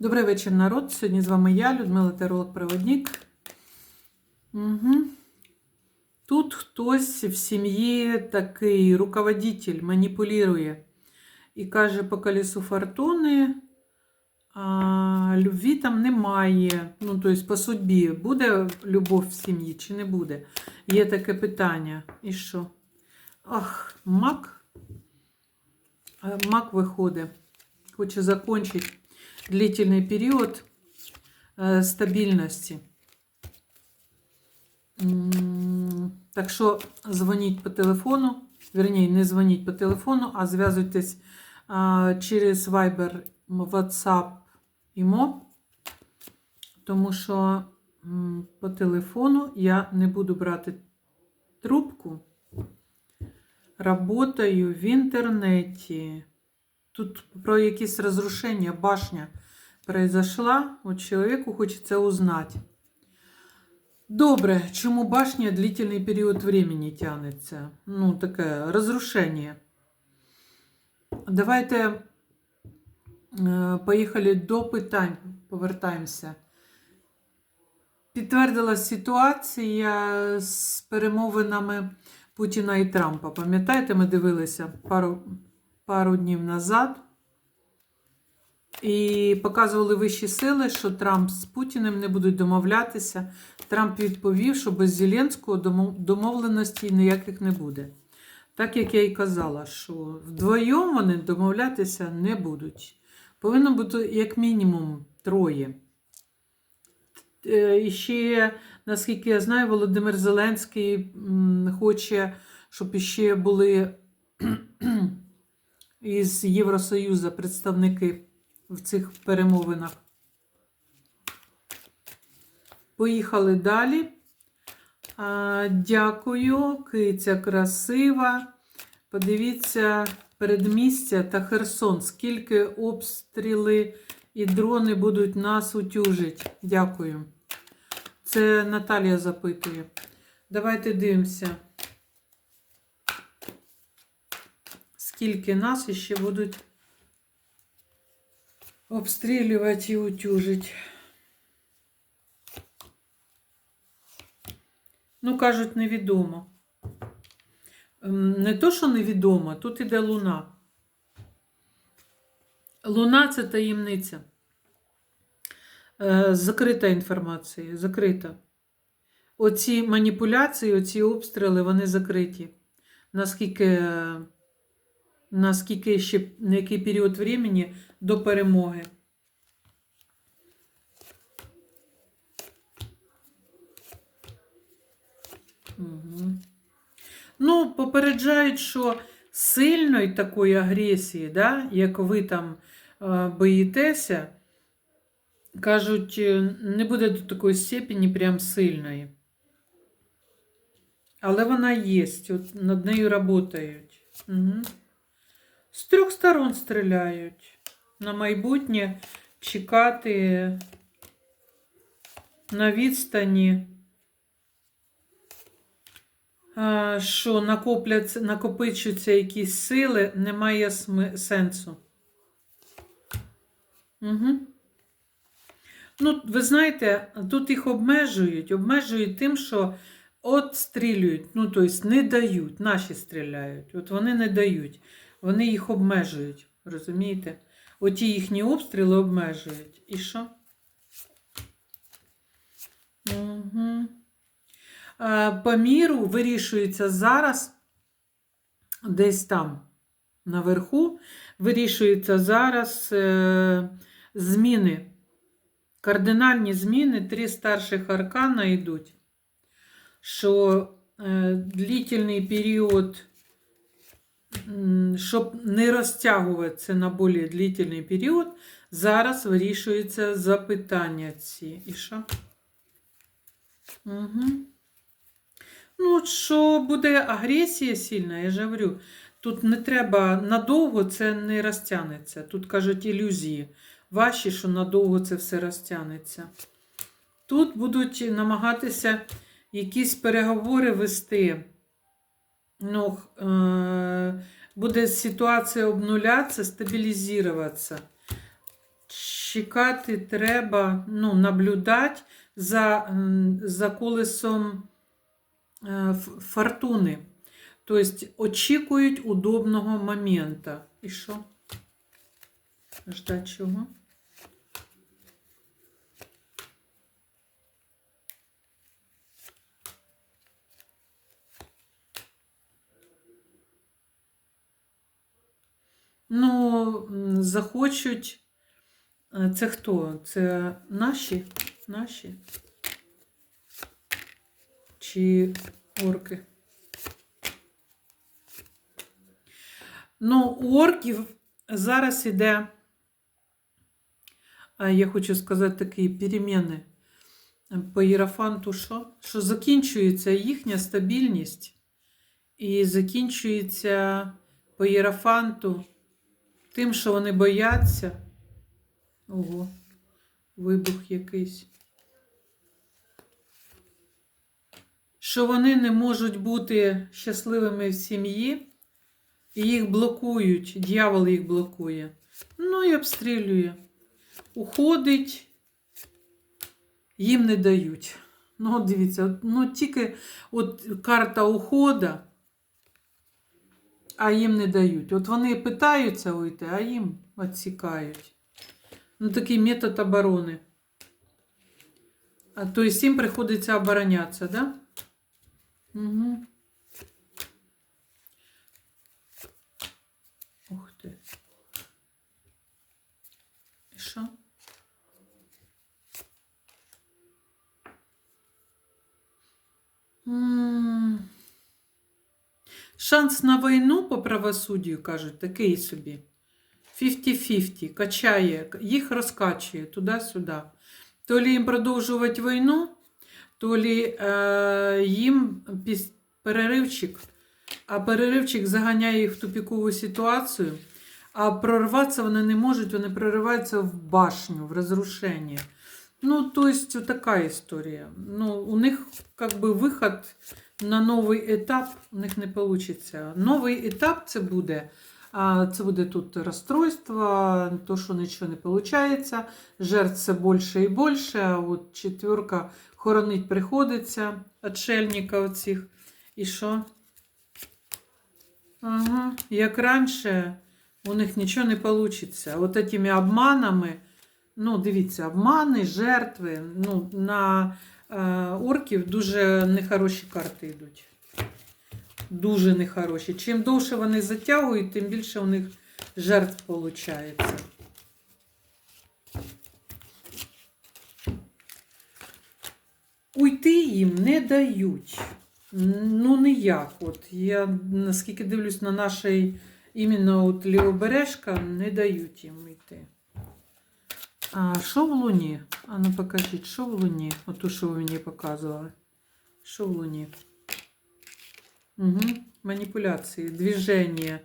Добрий вечір, народ. Сьогодні з вами я, Людмила Теролог-проводник. Угу. Тут хтось в сім'ї такий руководитель маніпулює і каже по колесу фортуни, а любві там немає. Ну, тобто, по судьбі, буде любов в сім'ї чи не буде? Є таке питання. І що? Ах, мак. Мак виходить. Хоче закончити длительный период э, стабильности. Так що дзвоніть по телефону, вернее, не дзвоніть по телефону, а зв'язуйтесь через Viber, WhatsApp і МО, тому що по телефону я не буду брати трубку. Работаю в інтернеті. Тут про якісь розрушення башня произошла. От чоловіку хочеться узнати. Добре, чому башня длительний період времени тягнеться? Ну, таке розрушення. Давайте е, поїхали до питань, повертаємося. Підтвердилась ситуація з перемовинами Путіна і Трампа. Пам'ятаєте, ми дивилися пару пару днів назад. І показували вищі сили, що Трамп з Путіним не будуть домовлятися. Трамп відповів, що без Зеленського домовленостей ніяких не буде. Так як я і казала, що вдвоєм вони домовлятися не будуть. Повинно бути як мінімум троє. Е, І ще, наскільки я знаю, Володимир Зеленський хоче, щоб іще були із Євросоюзу представники в цих перемовинах. Поїхали далі. А, Дякую, киця красива. Подивіться передмістя та Херсон. Скільки обстріли і дрони будуть нас утюжити. Дякую. Це Наталія запитує. Давайте дивимося. Скільки нас іще будуть обстрілювати і утюжити. Ну, кажуть, невідомо. Не то, що невідомо, тут іде луна. Луна це таємниця. Е, закрита інформація, закрита. Оці маніпуляції, оці обстріли, вони закриті. Наскільки наскільки ще на який період времени до перемоги. Угу. Ну, попереджають, що сильної такої агресії, да, як ви там е, боїтеся, кажуть, е, не буде до такої степені прям сильної. Але вона є, от над нею працюють. Угу. З трьох сторон стріляють. На майбутнє чекати на відстані, що накопляться, накопичуються якісь сили, немає сенсу. Угу. Ну, ви знаєте, тут їх обмежують, обмежують тим, що от стрілюють, ну, тобто не дають, наші стріляють, от вони не дають. Вони їх обмежують, розумієте? Оті їхні обстріли обмежують. І що? Угу. По міру вирішується зараз, десь там наверху, вирішується зараз е, зміни. Кардинальні зміни, три старших аркана йдуть, що е, длительний період щоб не розтягувати на більш длительний період, зараз вирішується запитання ці. І що? Угу. Ну, що буде агресія сильна, я ж говорю, тут не треба надовго це не розтягнеться. Тут кажуть ілюзії. Ваші, що надовго це все розтягнеться. Тут будуть намагатися якісь переговори вести ну, э, буде ситуація обнулятися, стабілізуватися. чекати треба, ну, наблюдати за, за колесом е, фортуни. Тобто очікують удобного моменту. І що? Ждать чого? Ну, захочуть. Е, Це хто? Це наші? Наші? Чи орки? Ну, у орків зараз іде, я хочу сказати, такі переміни по Єрофанту, що? Що закінчується їхня стабільність і закінчується по Єрофанту тим, що вони бояться. Ого, вибух якийсь. Що вони не можуть бути щасливими в сім'ї, і їх блокують, дьявол їх блокує. Ну і обстрілює. Уходить, їм не дають. Ну, от дивіться, ну тільки от карта ухода, а їм не дають. От вони питаються уйти, а їм відсікають. Ну, такий метод оборони. А то есть їм приходиться оборонятися, да? Угу. Ух ти. І що? М. Шанс на війну по правосуддю, кажуть, такий собі. 50-50, качає, їх розкачує туди-сюди. То лі їм продовжувати війну, то лі е, їм піс- переривчик, а переривчик заганяє їх в тупікову ситуацію, а прорватися вони не можуть, вони прориваються в башню, в розрушення. Ну, то есть, вот такая. Ну, у них как бы выход на новий етап у них не вийде. Новий етап це буде. Це буде тут розстройство, то, що нічого не виходить, жертв все більше і більше, от четверка хоронить приходиться, отшельника оцих. І що? Ага, як раніше, у них нічого не вийде. От этими обманами, ну, дивіться, обмани, жертви, ну, на орків дуже нехороші карти йдуть. Дуже нехороші. Чим довше вони затягують, тим більше у них жертв виходить. Уйти їм не дають. Ну, ніяк. От я наскільки дивлюсь на нашій іменно от лівобережка, не дають їм йти. А що в Луні? А ну покажіть, що в Луні? Ото, що ви мені показували. Що в Луні? Угу. Манипуляции, движение.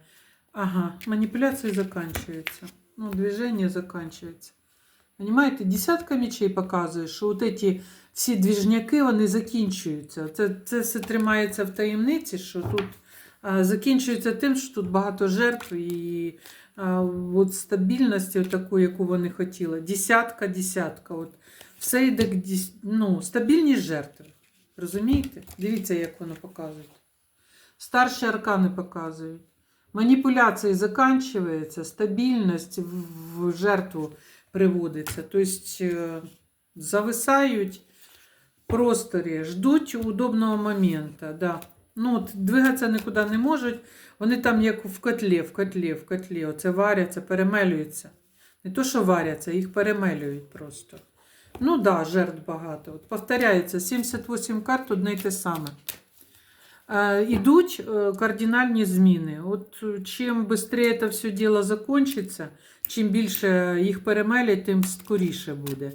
Ага, манипуляции заканчиваются. Ну, движение заканчивается. Понимаете, десятка мечей показує, що от ці всі двіжняки, вони закінчуються. Це, це все тримається в таємниці, що тут закінчується тим, що тут багато жертв і от стабільності, от таку, яку вони хотіли. Десятка, десятка. От. Все йде ну, стабільність жертви. Розумієте? Дивіться, як воно показує. Старші аркани показують. Маніпуляції заканчиваються, стабільність в в жертву приводиться. Тобто е, зависають в просторі, ждуть удобного моменту. Да. Ну, от, двигатися нікуди не можуть. Вони там як в котлі, в котлі, в котлі. Оце варяться, перемелюються. Не то, що варяться, їх перемелюють просто. Ну так, да, жертв багато. От, повторяється, 78 карт одне й те саме. Е, Ідуть е, кардинальні зміни. От е, чим швидше це все діло закінчиться, чим більше їх перемелять, тим скоріше буде.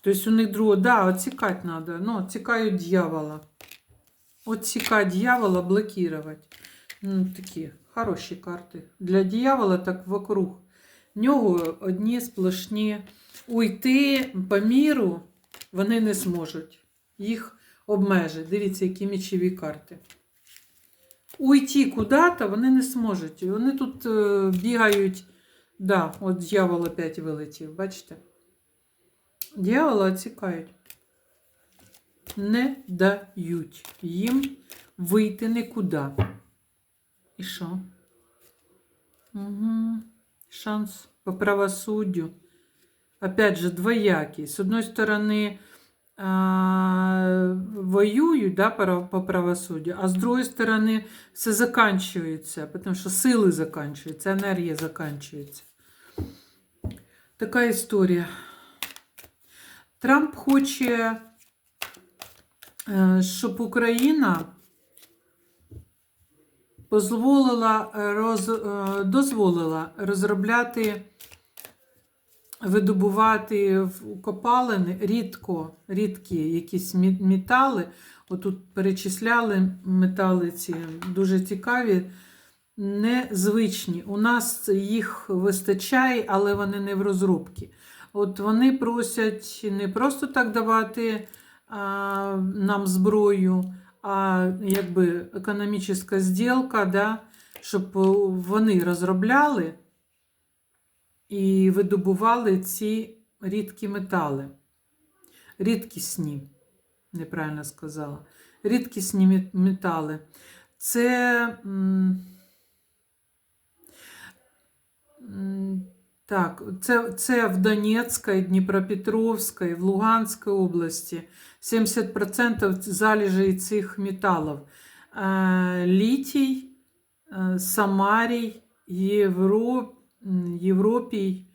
Тобто у них друге, да, отсікати треба. Ну, отсікають дьявола. Отсікати дьявола, блокувати. Ну, такі хороші карти. Для дьявола так вокруг нього одні сплошні. Уйти по міру вони не зможуть. Їх обмежить. Дивіться, які мічові карти. Уйти куди-то вони не зможуть. Вони тут е, бігають. Да, от дьявол опять вилетів, бачите? Дьявола цікають. Не дають їм вийти нікуди. І що? Угу. Шанс по правосуддю. Опять же, двоякий. З одної сторони, воюють да, по правосуддю, а з другої сторони, все заканчується, тому що сили заканчуються, енергія заканчується. Така історія. Трамп хоче, щоб Україна дозволила, роз, е, дозволила розробляти, видобувати в копалини рідко, рідкі якісь метали. Отут перечисляли метали ці дуже цікаві, незвичні. У нас їх вистачає, але вони не в розробці. От вони просять не просто так давати нам зброю, а якби економічна зділка, да, щоб вони розробляли і видобували ці рідкі метали. Рідкісні, неправильно сказала. Рідкісні метали. Це. м, м, так, це, це в Донецькій, Дніпропетровській, в Луганській області 70% залежей цих металів. Е, Літій, е, Самарій, Євро, Європій,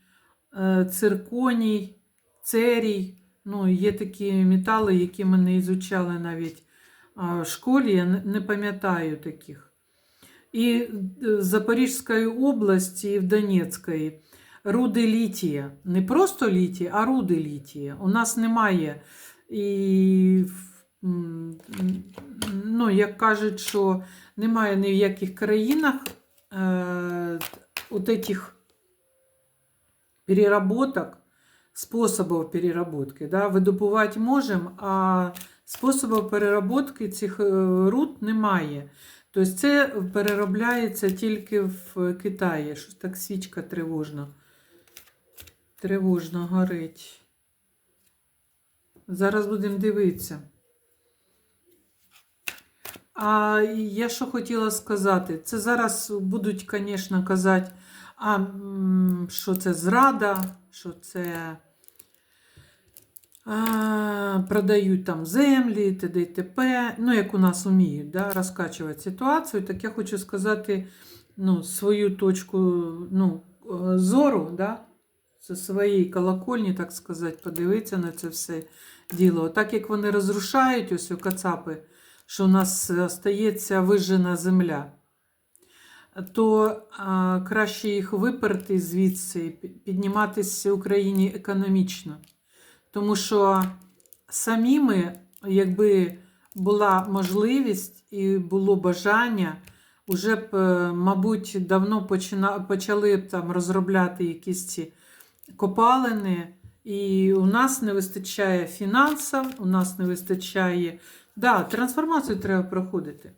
е, цирконій, церій. Ну, є такі метали, які ми не ізучали навіть в школі, я не- пам'ятаю таких. І в Запорізької області, і в Донецькій руди літія. Не просто літія, а руди літія. У нас немає. І, ну, як кажуть, що немає ні в яких країнах е, от этих переработок, способів переработки. Да? Видобувати можемо, а способів переработки цих е, руд немає. Тобто це переробляється тільки в Китаї. Щось так свічка тривожна. Тривожно горить. Зараз будемо дивитися. А я що хотіла сказати? Це зараз будуть, звісно, казати, а, що це зрада, що це а, продають там землі, т.д. і т.п. Ну, як у нас вміють да, розкачувати ситуацію, так я хочу сказати ну, свою точку ну, е, зору, да, зі своєї колокольні, так сказати, подивитися на це все діло. Так як вони розрушають ось у Кацапи, що у нас стається вижжена земля, то а, краще їх виперти звідси, пі- підніматися Україні економічно. Тому що самими, якби була можливість і було бажання, вже б, е, мабуть, давно почина, почали б там розробляти якісь ці копалини. І у нас не вистачає фінансів, у нас не вистачає. Да, трансформацію треба проходити.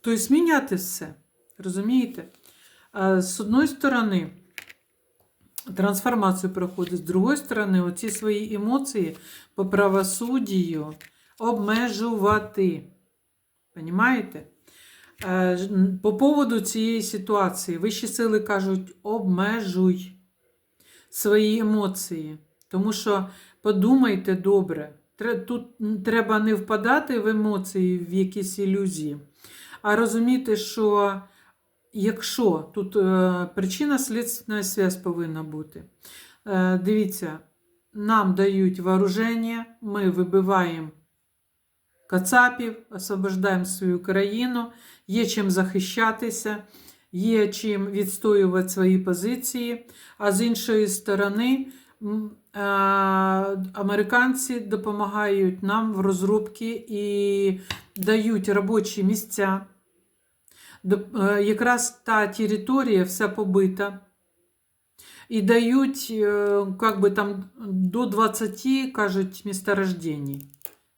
Тобто зміняти все. Розумієте? Е, З одної сторони, трансформацію проходить, з другої сторони, оці свої емоції по правосуддю обмежувати. Понімаєте? Е, По поводу цієї ситуації, вищі сили кажуть, обмежуй свої емоції. Тому що подумайте добре, тут треба не впадати в емоції, в якісь ілюзії, а розуміти, що якщо тут е, причина слідственна зв'язь повинна бути. Е, дивіться, нам дають вооруження, ми вибиваємо кацапів, освобождаємо свою країну, є чим захищатися, є чим відстоювати свої позиції. А з іншої сторони, е, американці допомагають нам в розробці і дають робочі місця. Е, Якраз та територія вся побита. І дають е, как би там до 20, кажуть, місторождень.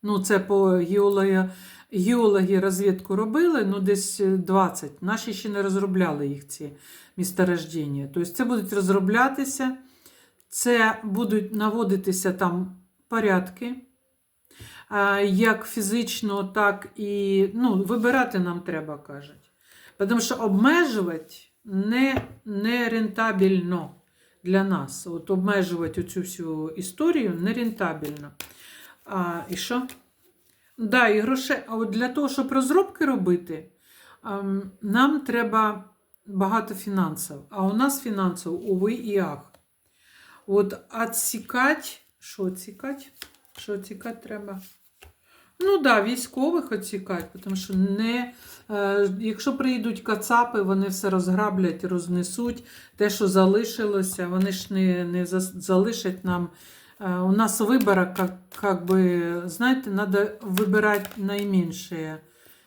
Ну, це по геологи, геологи розвідку робили, ну десь 20. Наші ще не розробляли їх ці місторождення. Тобто це будуть розроблятися. Це будуть наводитися там порядки, е, як фізично, так і ну, вибирати нам треба, кажуть. Тому що обмежувати не, не рентабельно для нас. От обмежувати цю всю історію не рентабельно. А, і що? Да, і грошей. А от для того, щоб розробки робити, ем, нам треба багато фінансів. А у нас фінансів, уви і ах. От відсікати, що відсікати? Що відсікати треба? Ну так, да, військових відсікати, тому що не, е, якщо приїдуть кацапи, вони все розграблять, рознесуть. Те, що залишилося, вони ж не, не за- залишать нам. Е, у нас вибора, как, как бы, знаєте, треба вибирати найменше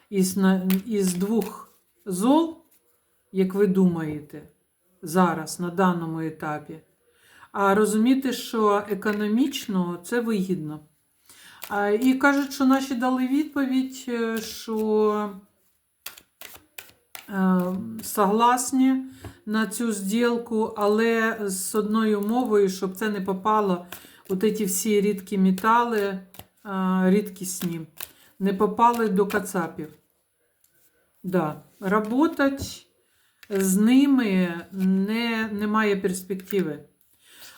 із, на- із двох зол, як ви думаєте, зараз, на даному етапі. А розуміти, що економічно це вигідно. І кажуть, що наші дали відповідь, е, що е, согласні на цю зділку, але з одною умовою, щоб це не попало, от ці всі рідкі метали, рідкісні, не попали до кацапів. Да. Работать з ними не, немає перспективи.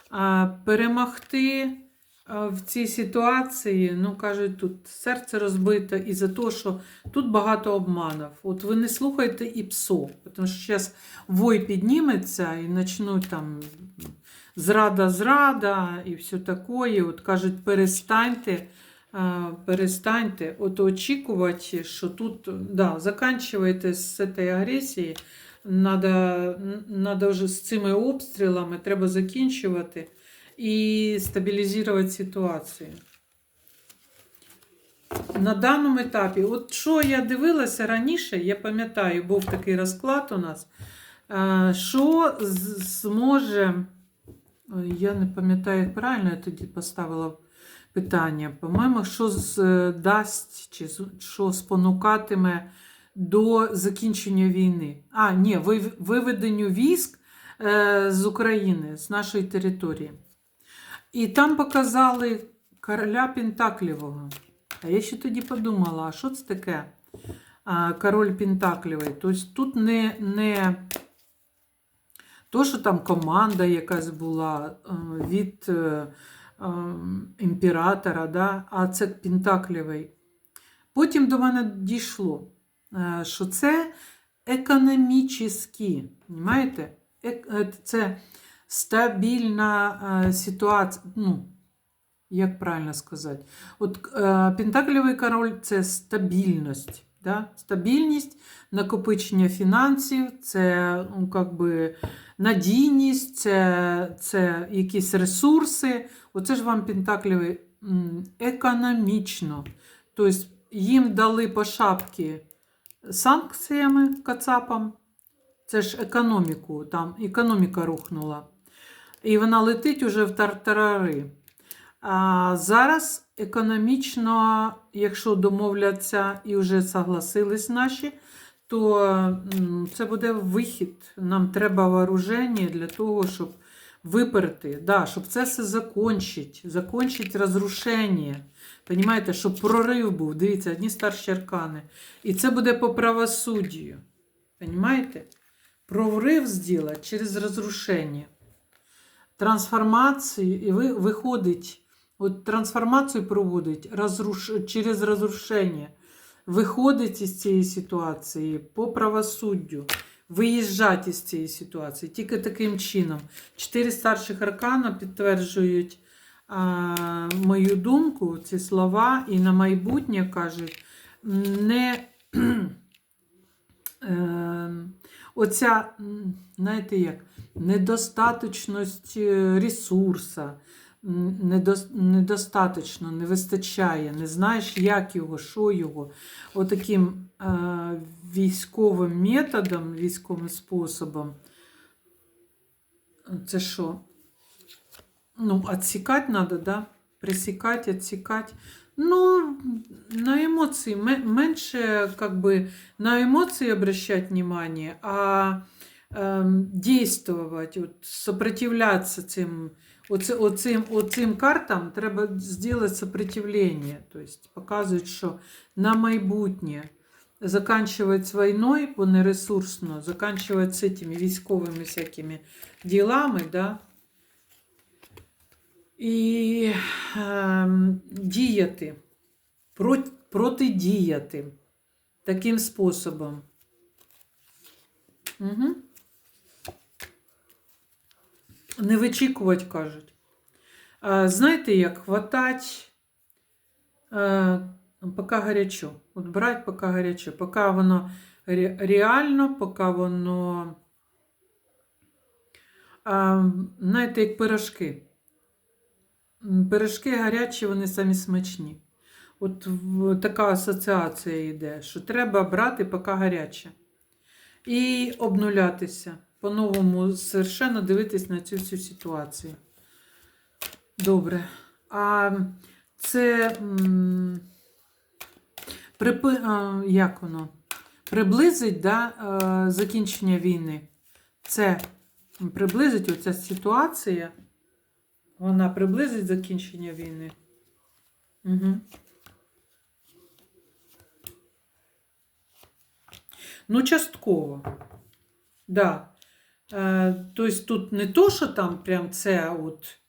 А перемогти в цій ситуації, ну кажуть, тут серце розбите із-за того, що тут багато обманів. От ви не слухайте і ПСО, тому що зараз вой підніметься і почнуть там зрада, зрада і все таке. От кажуть, перестаньте. Перестаньте от очікувати, що тут да, заканчивайте з цієї агресії. Надо, надо вже з цими обстрілами треба закінчувати і стабілізувати ситуацію. На даному етапі, от що я дивилася раніше, я пам'ятаю, був такий розклад у нас, що зможе, я не пам'ятаю, як правильно я тоді поставила питання. По-моєму, що з- дасть чи що спонукатиме до закінчення війни. А, ні, вив- виведенню військ е, з України, з нашої території. І там показали короля Пентаклівого. А я ще тоді подумала, а що це таке? Король Пентаклівий. Тобто тут не, не то, що там команда якась була е, від е, е, імператора, да? а це Пентаклівий. Потім до мене дійшло, що це економічні, розумієте? Це стабільна ситуація. Ну, як правильно сказати? От Пентаклівий король це стабільність. Да? Стабільність, накопичення фінансів, це ну, как би, надійність, це, це якісь ресурси. Оце ж вам Пентаклівий економічно. Тобто їм дали по шапки санкціями кацапам. Це ж економіку, там економіка рухнула. І вона летить уже в тартарари. А зараз економічно, якщо домовляться і вже согласились наші, то це буде вихід. Нам треба вооруження для того, щоб виперти, да, щоб це все закончить, закончить розрушення. Понимаєте, щоб прорив був. Дивіться, одні старші аркани. І це буде по правосуддю. Понимаєте? Прорив зробити через розрушення. Трансформацію, і ви, виходить, от трансформацію проводить розруш, через розрушення. Виходить із цієї ситуації по правосуддю. Виїжджати з цієї ситуації. Тільки таким чином. Чотири старших аркана підтверджують а, мою думку, ці слова, і на майбутнє кажуть, не е, оця, знаєте як, недостаточність е, недос- недостаточно, не вистачає, не знаєш, як його, що його. Отаким е, військовим методом, військовим способом. Це що? Ну, отсекать надо, да? Пресекать, отсекать. Ну, на эмоции. ме- Меньше, как бы, на эмоции обращать внимание, а эм, действовать, вот, сопротивляться цим Оце, оцим, оцим картам треба зробити сопротивлення. Тобто показують, що на майбутнє заканчивать війною, бо не ресурсно, заканчивать з цими військовими всякими ділами, да? і ем, діяти, проти, протидіяти таким способом. Угу. Не вичікувати, кажуть. Знаєте, як хватать, а, поки гарячо. От брать, поки гарячо. Поки воно реально, поки воно. Знаєте, як пирожки. Пирожки гарячі, вони самі смачні. От така асоціація йде, що треба брати поки гаряче. І обнулятися. По-новому совершенно дивитись на цю всю ситуацію. Добре. А це припи, а, як воно? Приблизить да, е, закінчення війни. Це приблизить оця ситуація. Вона приблизить закінчення війни. Угу. Ну, частково. Да. Е, тобто тут не то, що там прям це от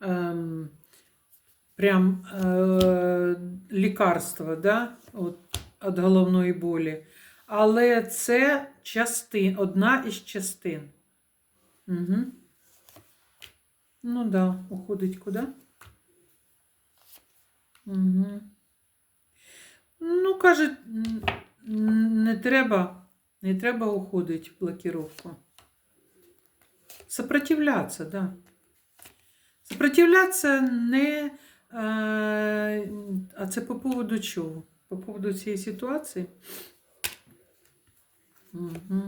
ем, прям е, лікарство, да? от, від головної болі. Але це частин, одна із частин. Угу. Ну да, уходить куди? Угу. Ну, каже, не треба, не треба уходити в блокировку. Сопротивляться, да. Сопротивляться не. А це по поводу чого? По поводу цієї ситуації. Угу.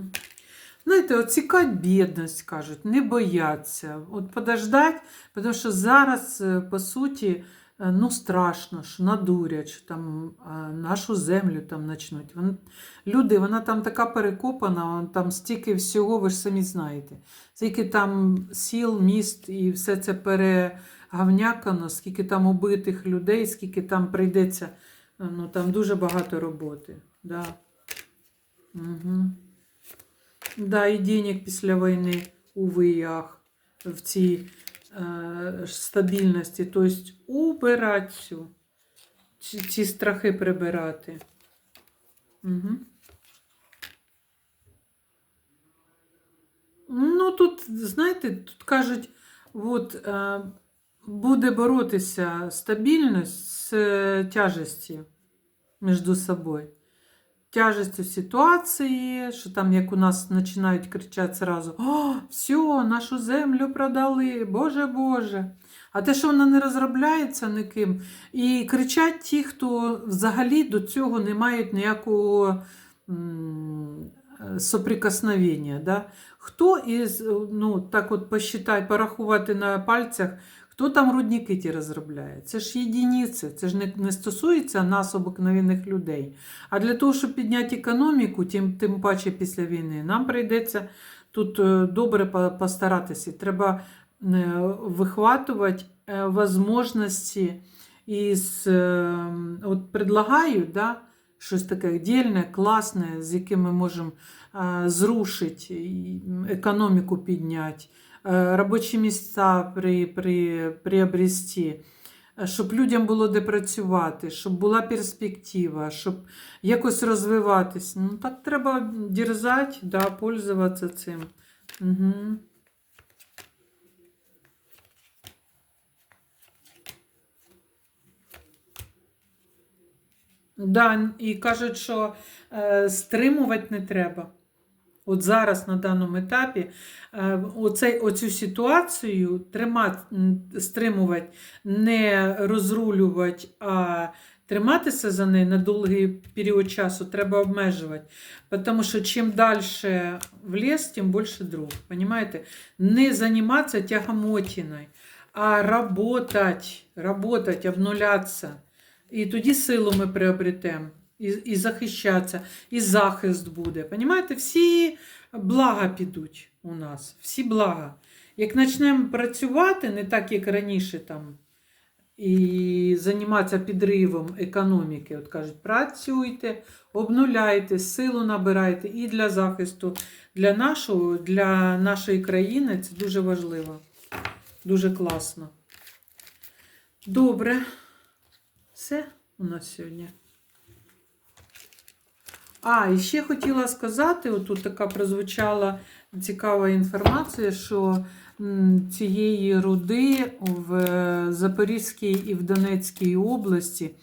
Знаєте, оцікать бідність, кажуть, не бояться. От подождать, тому що зараз, е, по суті, ну страшно, що надурять, там е, нашу землю там начнуть. Вон, люди, вона там така перекопана, там стільки всього, ви ж самі знаєте. Скільки там сіл, міст і все це перегавнякано, скільки там убитих людей, скільки там прийдеться, е, ну там дуже багато роботи. Да. Угу. Да, і денег після війни у виях в цій е, стабільності. Тобто убирати цю, ці, ці страхи прибирати. Угу. Ну, тут, знаєте, тут кажуть, от, е, буде боротися стабільність з е, тяжесті між собою. Тяжестю ситуації, що там, як у нас починають кричати зразу: О, все, нашу землю продали, Боже Боже. А те, що вона не розробляється ніким. І кричать ті, хто взагалі до цього не мають ніякого соприкосновення. Да? Хто із, ну, так от посчитай, порахувати на пальцях, хто там рудники ті розробляє? Це ж єдиниці, це ж не, не стосується нас, обикновених людей. А для того, щоб підняти економіку, тим, тим паче після війни, нам прийдеться тут е, добре постаратися. Треба е, вихватувати е, возможності із, от предлагають, да, щось таке дільне, класне, з яким ми можемо зрушити, економіку підняти, робочі місця при, при, приобрести, е, щоб людям було де працювати, щоб була перспектива, щоб якось розвиватись. Ну, так треба дерзати, да, пользуватися цим. Угу. Да, і кажуть, що е, стримувати не треба. От зараз на даному етапі е, оцей, оцю ситуацію тримати, стримувати, не розрулювати, а триматися за неї на довгий період часу треба обмежувати. Тому що чим далі в ліс, тим більше дров. Понимаете? Не займатися тягомотіною, а работать, работать, обнулятися. І тоді силу ми приобретемо, і, і захищатися, і захист буде. Понімаєте, всі блага підуть у нас, всі блага. Як почнемо працювати, не так, як раніше там, і займатися підривом економіки, от кажуть, працюйте, обнуляйте, силу набирайте і для захисту, для нашого, для нашої країни це дуже важливо. Дуже класно. Добре. Все у нас сьогодні. А, і ще хотіла сказати: отут така прозвучала цікава інформація, що цієї руди в е, Запорізькій і в Донецькій області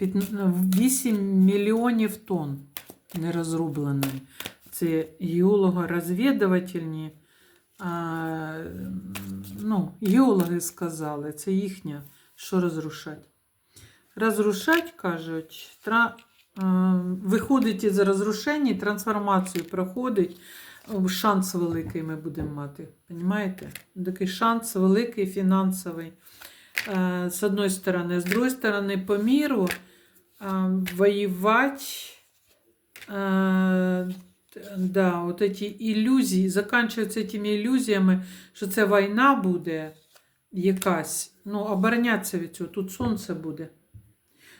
8 мільйонів тонн нерозрубленої. Це геолого-розвідувальні. Ну, геологи сказали, це їхня, що розрушать. Розрушать, кажуть, виходить із розрушень, трансформацію проходить. Шанс великий ми будемо мати. Понимаєте? Такий шанс великий фінансовий. Е, З одної сторони, з другої сторони, по міру е, воювати. Е, Да, от эти ілюзії, заканчуються цими ілюзіями, що це війна буде якась. Ну, оборонятися від цього. Тут сонце буде.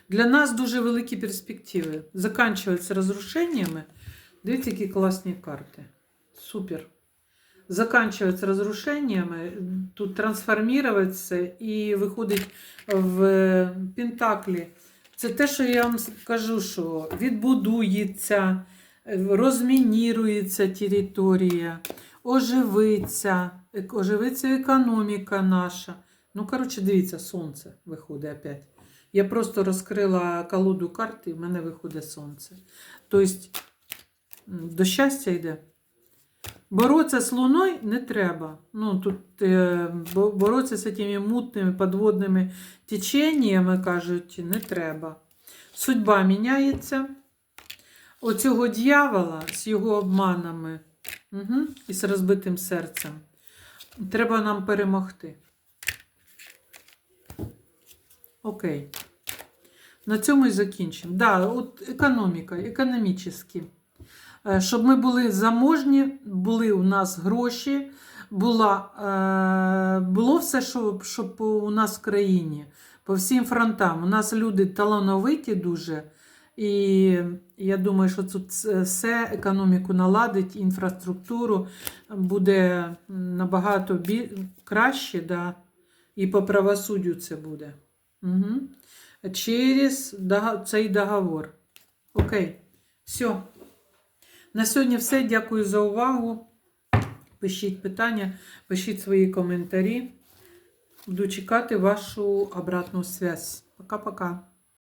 Для нас дуже великі перспективи. Заканчуються розрушеннями. Дивіться, які класні карти. Супер. Заканчуються розрушеннями, тут трансформуватися і виходить в Пентаклі. Це те, що я вам кажу, що відбудується, розмінірується територія, оживиться, оживиться економіка наша. Ну, коротше, дивіться, сонце виходить опять. Я просто розкрила колоду карт, і в мене виходить сонце. Тобто, до щастя йде. Боротися з луною не треба. Ну, тут е, боротися з цими мутними підводними теченнями, кажуть, не треба. Судьба міняється. Оцього дьявола з його обманами угу, і з розбитим серцем. Треба нам перемогти. Окей. На цьому і закінчимо. Да, от економіка, економічні. Е, Щоб ми були заможні, були у нас гроші, була, е, було все, що, щоб у нас в країні, по всім фронтам. У нас люди талановиті дуже. І я думаю, що тут все економіку наладить, інфраструктуру буде набагато бі... краще, да? і по правосуддю це буде. Угу. Через цей договор. Окей. Все. На сьогодні все. Дякую за увагу. Пишіть питання, пишіть свої коментарі. Буду чекати вашу обратну связь. Пока-пока.